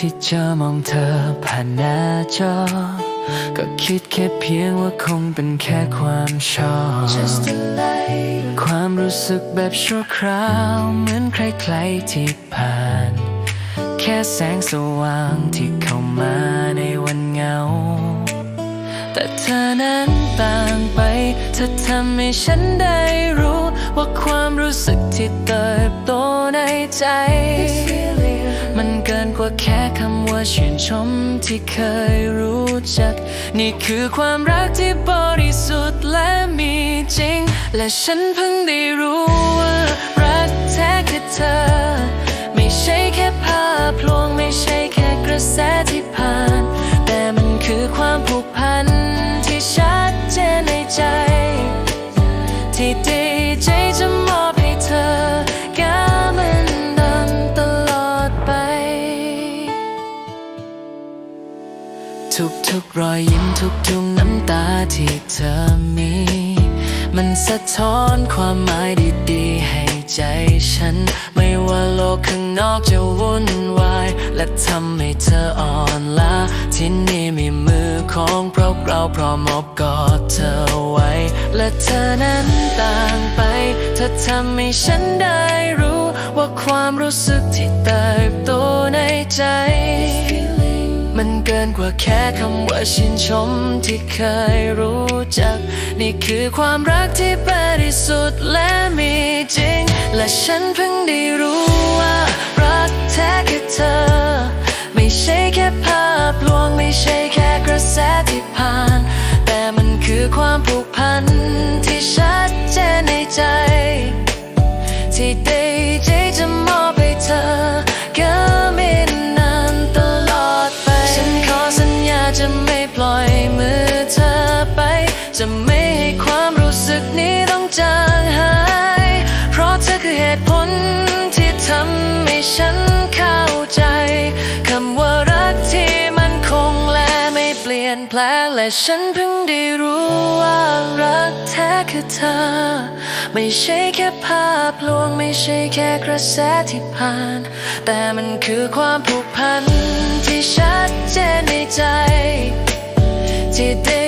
ที่จะมองเธอผ่านหน้าจอ ก็คิดแค่เพียงว่าคงเป็นแค่ความชอบ Just a light ความรู้สึกแบบชั่วคราว เหมือนใครๆที่ผ่าน แค่แสงสว่างที่เข้ามาในวันเหงา แต่เธอนั้นต่างไป เธอทำให้ฉันได้รู้ ว่าความรู้สึกที่เติบโตในใจ ว่าแค่คำว่าชื่นชมที่เคยรู้จัก นี่คือความรักที่บริสุทธิ์และมีจริง และฉันเพิ่งได้รู้ว่ารักแท้คือเธอ ไม่ใช่แค่ภาพ ทุกๆรอยยิ้มทุกทุกๆน้ำตาที่เธอมี มันสะท้อนความหมายดีๆ ให้ใจฉัน ไม่ว่าโลกข้างนอกจะวุ่นวาย และทำให้เธออ่อนล้าที่นี่มีมือของพวกเราพร้อมอบกอดเธอไว้ และเธอนั้นต่างไป เธอทำให้ฉันได้รู้ ว่าความรู้สึกที่เติบโตในใจ นกินกว่าแค่คำว่าชื่นชมที่เคยรู้จัก นี่คือความรักที่บริสุทธิ์และมีจริง และฉันเพิ่งได้รู้ว่า รักแท้แคือเธอ ไม่ใช่แค่ภาพลวงไม่ใช่แค่กระแสที่ผ่าน แต่มันคือความผูกพันที่ชัดเจนในใจ ที่ นี้ต้องจางหาย เพราะเธอคือเหตุผลที่ทำให้ฉันเข้าใจคำว่ารักที่มันคงและไม่เปลี่ยนแปลงและฉันเพิ่งได้รู้ว่ารักแท้คือเธอ ไม่ใช่แค่ภาพลวงไม่ใช่แค่กระแสที่ผ่าน แต่มันคือความผูกพันที่ชัดเจนในใจที่ได้